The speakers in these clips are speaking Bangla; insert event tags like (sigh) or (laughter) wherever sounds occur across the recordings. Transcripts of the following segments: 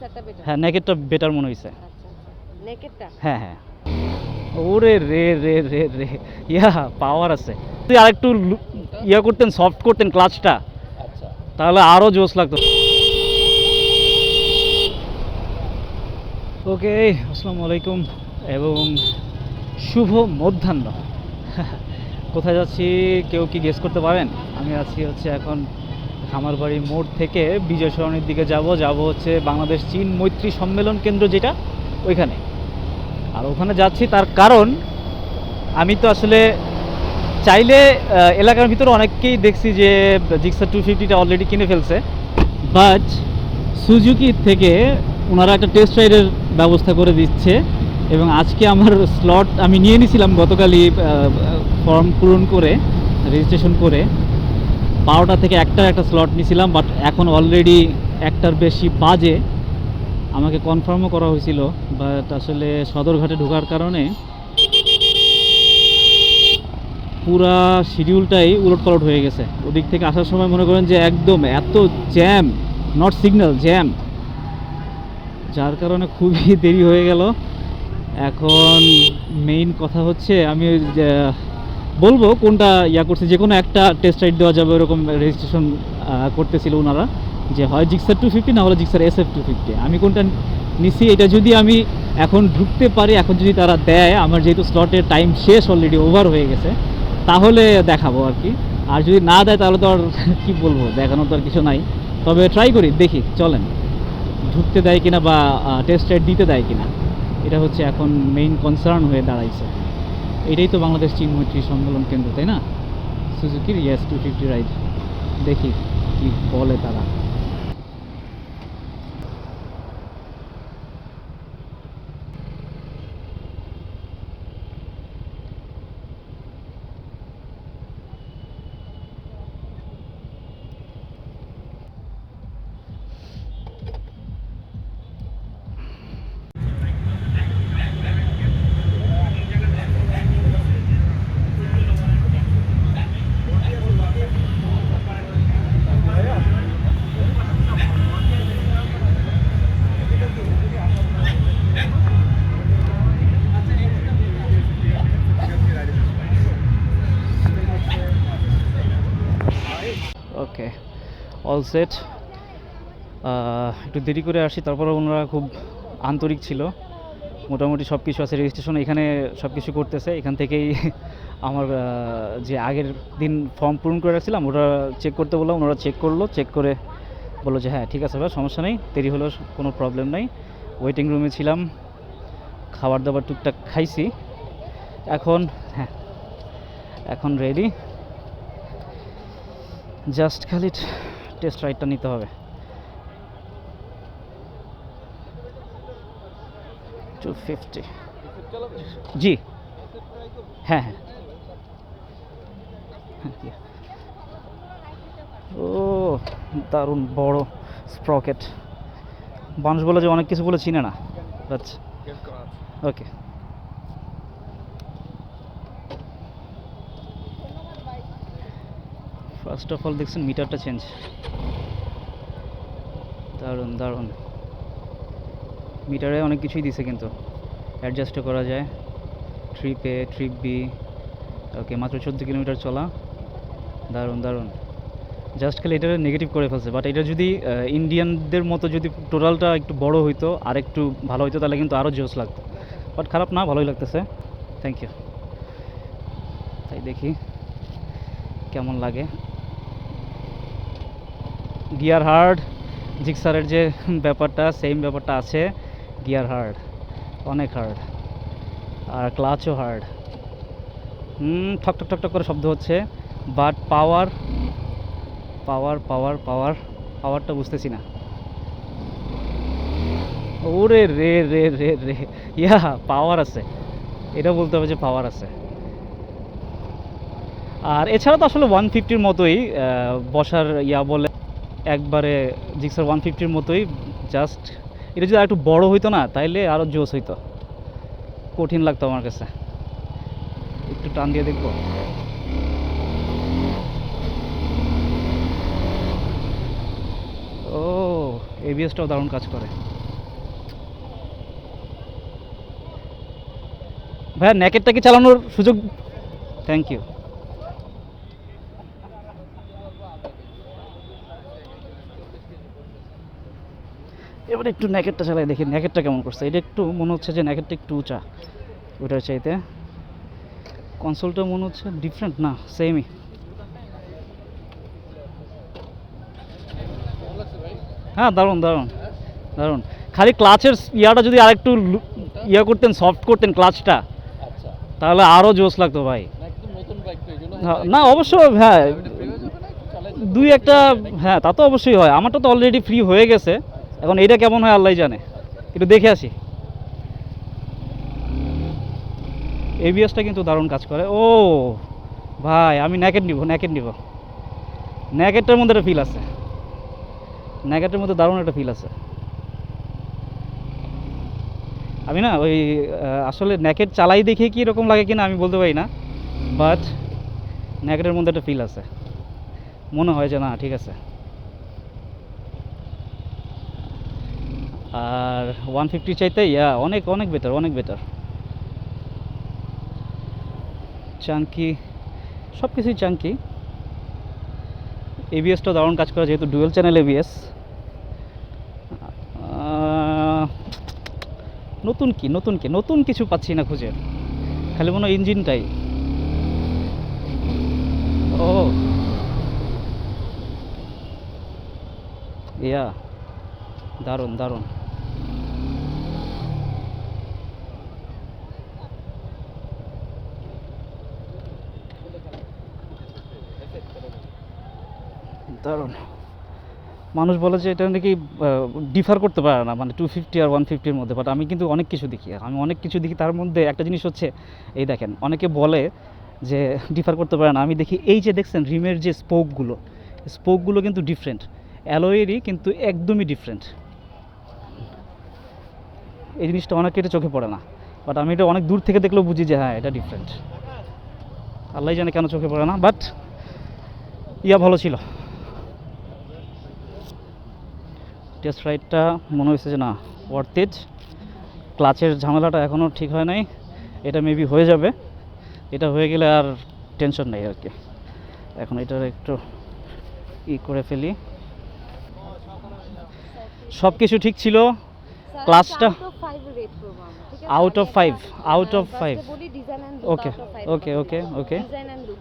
বেটার হ্যাঁ নেকেটটা বেটার মনে হয়েছে আচ্ছা আচ্ছা। নেকেটটা হ্যাঁ হ্যাঁ। ওরে রে রে রে রে। ইয়া পাওয়ার আছে। যদি আরেকটু ইয়া করতেন সফট করতেন ক্লাচটা আচ্ছা। তাহলে আরও জোস লাগতো। ওকে আসসালামু আলাইকুম এবং শুভ মধ্যাহ্ন। কোথায় যাচ্ছি কেউ কি গেস করতে পারেন? আমি আছি হচ্ছে এখন খামারবাড়ি মোড় থেকে বিজয় সরণির দিকে যাব। যাব হচ্ছে বাংলাদেশ চীন মৈত্রী সম্মেলন কেন্দ্র যেটা, ওইখানে। আর ওখানে যাচ্ছি তার কারণ, আমি তো আসলে চাইলে এলাকার ভিতরে অনেককেই দেখছি যে জিক্সার টু ফিফটিটা অলরেডি কিনে ফেলছে। বাট সুজুকি থেকে ওনারা একটা টেস্ট রাইডের ব্যবস্থা করে দিচ্ছে। এবং আজকে আমার স্লট আমি নিয়ে নিয়েছিলাম গতকালই ফর্ম পূরণ করে রেজিস্ট্রেশন করে। বারোটা থেকে একটার একটা স্লট নিয়েছিলাম বাট এখন অলরেডি একটার বেশি বাজে। আমাকে কনফার্মও করা হয়েছিল বাট আসলে সদরঘাটে ঢোকার কারণে পুরা শিডিউলটাই উলটপালট হয়ে গেছে। ওদিক থেকে আসার সময় মনে করেন যে একদম এত জ্যাম নট সিগন্যাল জ্যাম যার কারণে খুবই (laughs) দেরি হয়ে গেল। এখন মেইন কথা হচ্ছে, আমি বলব কোনটা ইয়া করছে, যে কোনো একটা টেস্ট রাইড দেওয়া যাবে, ওরকম রেজিস্ট্রেশন করতেছিল ওনারা যে হয় জিক্সার টু ফিফটি না হলে Gixxer S F two fifty আমি কোনটা নিছি, এটা যদি আমি এখন ঢুকতে পারি, এখন যদি তারা দেয়, আমার যেহেতু স্লটের টাইম শেষ অলরেডি ওভার হয়ে গেছে, তাহলে দেখাবো আর কি। আর যদি না দেয়, তাহলে তো আর (laughs) কী বলব, দেখানোর তো আর কিছু নাই। তবে ট্রাই করি, দেখি, চলেন। ঢুকতে দেয় কিনা বা টেস্ট রাইড দিতে দেয় কিনা, এটা হচ্ছে এখন মেইন কনসার্ন হয়ে দাঁড়াইছে। এটাই তো বাংলাদেশ চীন মৈত্রী সম্মেলন কেন্দ্র, তাই না? সুজুকির ইয়াস টু ফিফটি রাইড দেখি কি বলে তারা। অল সেট একটু দেরি করে আসি, তারপরে ওনারা খুব আন্তরিক ছিল। মোটামুটি সব কিছু আছে রেজিস্ট্রেশন এখানে সব কিছু করতেছে। এখান থেকেই (laughs) আমার যে আগের দিন ফর্ম পূরণ করে রাখছিলাম, ওটা চেক করতে বললাম, ওনারা চেক করল। চেক করে বলল যে হ্যাঁ ঠিক আছে ভাই, সমস্যা নেই, দেরি হলেও কোনো প্রবলেম নেই। ওয়েটিং রুমে ছিলাম, খাবার দাবার টুকটাক খাইছি। এখন হ্যাঁ এখন রেডি জাস্ট খালি টেস্ট রাইডটা নিতে হবে। টু ফিফটি জি। হ্যাঁ হ্যাঁ। হ্যাঁ, ও দারুণ বড় স্প্রকেট মানুষ বলে যে অনেক কিছু বলে চিনে না। আচ্ছা ওকে ফার্স্ট অফ অল দেখছেন মিটারটা চেঞ্জ দারুণ দারুণ। মিটারে অনেক কিছুই দিছে কিন্তু। অ্যাডজাস্টও করা যায়। Trip A trip B okay মাত্র চোদ্দ কিলোমিটার চলা। দারুণ দারুণ। জাস্ট খালি এটা নেগেটিভ করে ফেলছে। বাট এটা যদি ইন্ডিয়ানদের মতো যদি টোটালটা একটু বড় হইতো, আর একটু ভালো হইতো, তাহলে কিন্তু আরও জোস লাগতো। বাট খারাপ না, ভালোই লাগতেছে। থ্যাংক ইউ তাই দেখি কেমন লাগে। গিয়ার হার্ড জিক্সারের যে ব্যাপারটা সেম ব্যাপারটা আছে, গিয়ার হার্ড, অনেক হার্ড, আর ক্লাচও হার্ড। ঠক ঠক ঠক করে শব্দ হচ্ছে বাট পাওয়ার পাওয়ার পাওয়ার পাওয়ার পাওয়ারটা বুঝতেছি না। ওরে রে রে রে রে, ইয়া পাওয়ার আছে। এটা বলতে হবে যে পাওয়ার আছে। আর এছাড়া তো আসলে ওয়ান ফিফটির মতোই বসার ইয়া বলে একবারে জিক্সার ওয়ান ফিফটির মতোই জাস্ট এটা যদি একটু বড় হইতো না, তাইলে আরও জোস হইতো। কঠিন লাগতো আমার কাছে। একটু টান দিয়ে দেখব। ও এবিএসটাও দারুণ কাজ করে। ভাইয়া নেকেটটা কি চালানোর সুযোগ? থ্যাংক ইউ এবার একটু ন্যাকেটটা চালাই দেখি ন্যাকেটটা কেমন করছে? এটা একটু মনে হচ্ছে যে ন্যাকেটটা একটু উঁচা। ওইটার চাইতে কনসোলটা মনে হচ্ছে ডিফারেন্ট না সেমই হ্যাঁ দারুণ দারুণ দারুণ। খালি ক্লাচের ইয়াটা যদি আরেকটু ইয়া করতেন সফট করতেন ক্লাচটা আচ্ছা। তাহলে আরও জোস লাগতো ভাই। না না অবশ্য হ্যাঁ হয়ে দুই একটা হ্যাঁ তা তো অবশ্যই হয়। আমারটা তো অলরেডি ফ্রি হয়ে গেছে। এখন এটা কেমন হয় আল্লাহ জানে। একটু দেখে আসি। এবিএসটা কিন্তু দারুণ কাজ করে। ও, ভাই, আমি ন্যাকেট নিব ন্যাকেট নিব। ন্যাকেটটার মধ্যে একটা ফিল আছে। ন্যাকেটের মধ্যে দারুণ একটা ফিল আছে। আমি না ওই আসলে ন্যাকেট চালাই দেখে কি এরকম লাগে কিনা আমি বলতে পারি না। বাট ন্যাকেটের মধ্যে একটা ফিল আছে। মনে হয় যে না, ঠিক আছে। আর ওয়ান ফিফটি চাইতে ইয়া অনেক অনেক বেটার অনেক বেটার চাঙ্কি সব কিছুই চাঙ্কি এবিএসটা দারুণ কাজ করে, যেহেতু ডুয়েল চ্যানেল এবিএস নতুন কি নতুন কি, নতুন কিছু পাচ্ছি না খুঁজে। খালি মনে হয় ইঞ্জিনটাই ও। ইয়া, দারুণ দারুণ। দারুণ। মানুষ বলে যে এটা নাকি ডিফার করতে পারে না মানে টু ফিফটি আর ওয়ান ফিফটির মধ্যে বাট আমি কিন্তু অনেক কিছু দেখি আমি অনেক কিছু দেখি, তার মধ্যে একটা জিনিস হচ্ছে, এই দেখেন, অনেকে বলে যে ডিফার করতে পারে না, আমি দেখি এই যে দেখছেন, রিমের যে স্পোকগুলো স্পোকগুলো কিন্তু ডিফারেন্ট অ্যালোয়েরই কিন্তু একদমই ডিফারেন্ট এই জিনিসটা অনেক এটা চোখে পড়ে না বাট আমি এটা অনেক দূর থেকে দেখলেও বুঝি যে হ্যাঁ এটা ডিফারেন্ট আল্লাহ জানে কেন চোখে পড়ে না বাট ইয়া ভালো ছিল। টেস্ট রাইডটা মনে হয়েছে যে না ওয়ার্থ ইট ক্লাচের ঝামেলাটা এখনও ঠিক হয় নাই। এটা মেবি হয়ে যাবে। এটা হয়ে গেলে আর টেনশন নেই আর কি। এখন এটার একটু ই করে ফেলি। সব কিছু ঠিক ছিল ক্লাসটা out of five out of five okay okay okay look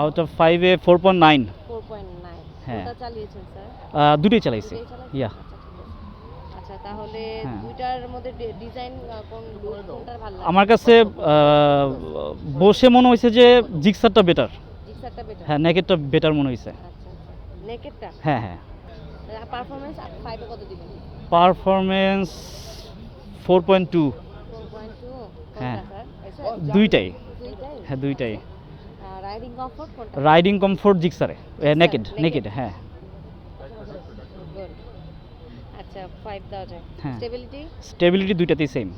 out of five four point nine 4.9 হ্যাঁ। চালিয়েছেন স্যার? দুটোই চালাইছি। ইয়া আচ্ছা। আচ্ছা তাহলে হ্যাঁ। দুইটার মধ্যে ডিজাইন কোন লুক ভালো লাগে? আমার কাছে বসে মনে হয়েছে যে জিক্সারটা বেটার জিক্সারটা বেটার হ্যাঁ নেকেটটা বেটার মনে হয়েছে। আচ্ছা আচ্ছা। নেকেটটা হ্যাঁ হ্যাঁ। পারফরম্যান্স ফাইভে কত দিবেন? পারফরমেন্স ফোর পয়েন্ট টু 4.2 হ্যাঁ। দুইটাই। দুইটাই? হ্যাঁ দুইটাই। রাইডিং কমফোর্ট কোনটা? রাইডিং কমফোর্ট জিক্সারে নেকেড। নেকেড হ্যাঁ। আচ্ছা ফাইভ দেওয়া যায়। হ্যাঁ। স্টেবিলিটি স্টেবিলিটি দুইটাতেই সেম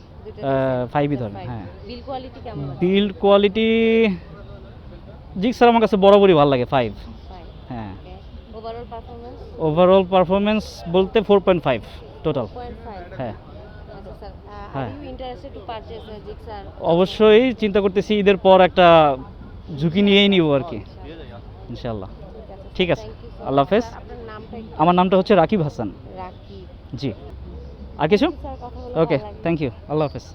ফাইভই ধরেন হ্যাঁ। বিল কোয়ালিটি কেমন বিল্ড কোয়ালিটি জিক্সার আমার কাছে বরাবরই ভালো লাগে ফাইভ হ্যাঁ। ওভারঅল পারফরম্যান্স ওভারঅল পারফরমেন্স বলতে ফোর পয়েন্ট ফাইভ টোটাল হ্যাঁ। আচ্ছা হ্যাঁ। অবশ্যই চিন্তা করতেছি ঈদের পর একটা ঝুঁকি নিয়েই নিব আর কি। ইনশাল্লাহ ঠিক আছে। আল্লাহ হাফেজ। আমার নামটা হচ্ছে রাকিব হাসান। জি। আর কিছু? স্যার কথা বলে ওকে থ্যাংক ইউ আল্লাহ হাফেজ।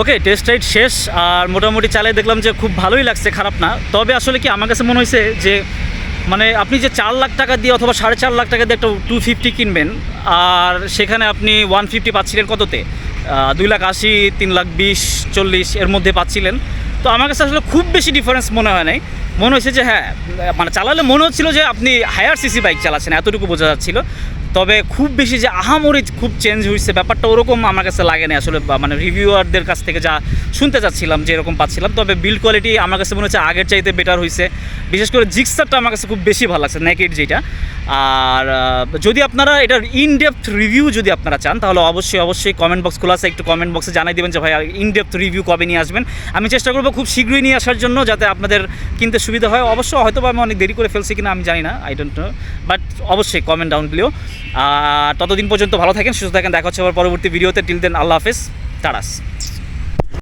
ওকে টেস্ট রাইড শেষ। আর মোটামুটি চালিয়ে দেখলাম যে খুব ভালোই লাগছে খারাপ না। তবে আসলে কি আমার কাছে মনে হয়েছে যে মানে আপনি যে চার লাখ টাকা দিয়ে অথবা সাড়ে চার লাখ টাকা দিয়ে একটা টু ফিফটি কিনবেন আর সেখানে আপনি ওয়ান ফিফটি পাচ্ছিলেন কততে? দুই লাখ আশি তিন লাখ বিশ চল্লিশ এর মধ্যে পাচ্ছিলেন। তো আমার কাছে আসলে খুব বেশি ডিফারেন্স মনে হয় নাই। মনে হয়েছে যে হ্যাঁ মানে চালালে মনে হচ্ছিল যে আপনি হায়ার সিসি বাইক চালাচ্ছেন, এতটুকু বোঝা যাচ্ছিল। তবে খুব বেশি যে আহামরি খুব চেঞ্জ হয়েছে, ব্যাপারটা ওরকম আমার কাছে লাগে না আসলে মানে রিভিউয়ারদের কাছ থেকে যা শুনতে চাচ্ছিলাম, যে এরকম পাচ্ছিলাম। তবে বিল্ড কোয়ালিটি আমার কাছে মনে হচ্ছে আগের চাইতে বেটার হয়েছে। বিশেষ করে জিক্সারটা আমার কাছে খুব বেশি ভালো লাগছে নেকেট যেটা। আর যদি আপনারা এটার ইন ডেপথ রিভিউ যদি আপনারা চান, তাহলে অবশ্যই অবশ্যই কমেন্ট বক্স খোলা আছে, একটু কমেন্ট বক্সে জানাই দেবেন যে ভাই ইন ডেপথ রিভিউ কবে নিয়ে আসবেন। আমি চেষ্টা করব খুব শীঘ্রই নিয়ে আসার জন্য, যাতে আপনাদের কিনতে সুবিধা হয়। অবশ্য হয়তো আমি অনেক দেরি করে ফেলছি কিনা আমি জানি না আই ডোন্ট নো বাট অবশ্যই কমেন্ট ডাউন দিলেও ততদিন পর্যন্ত ভালো থাকেন, সুস্থ থাকেন, দেখা হচ্ছে আবার পরবর্তী ভিডিওতে টিল দেন আল্লাহ হাফেজ টারাস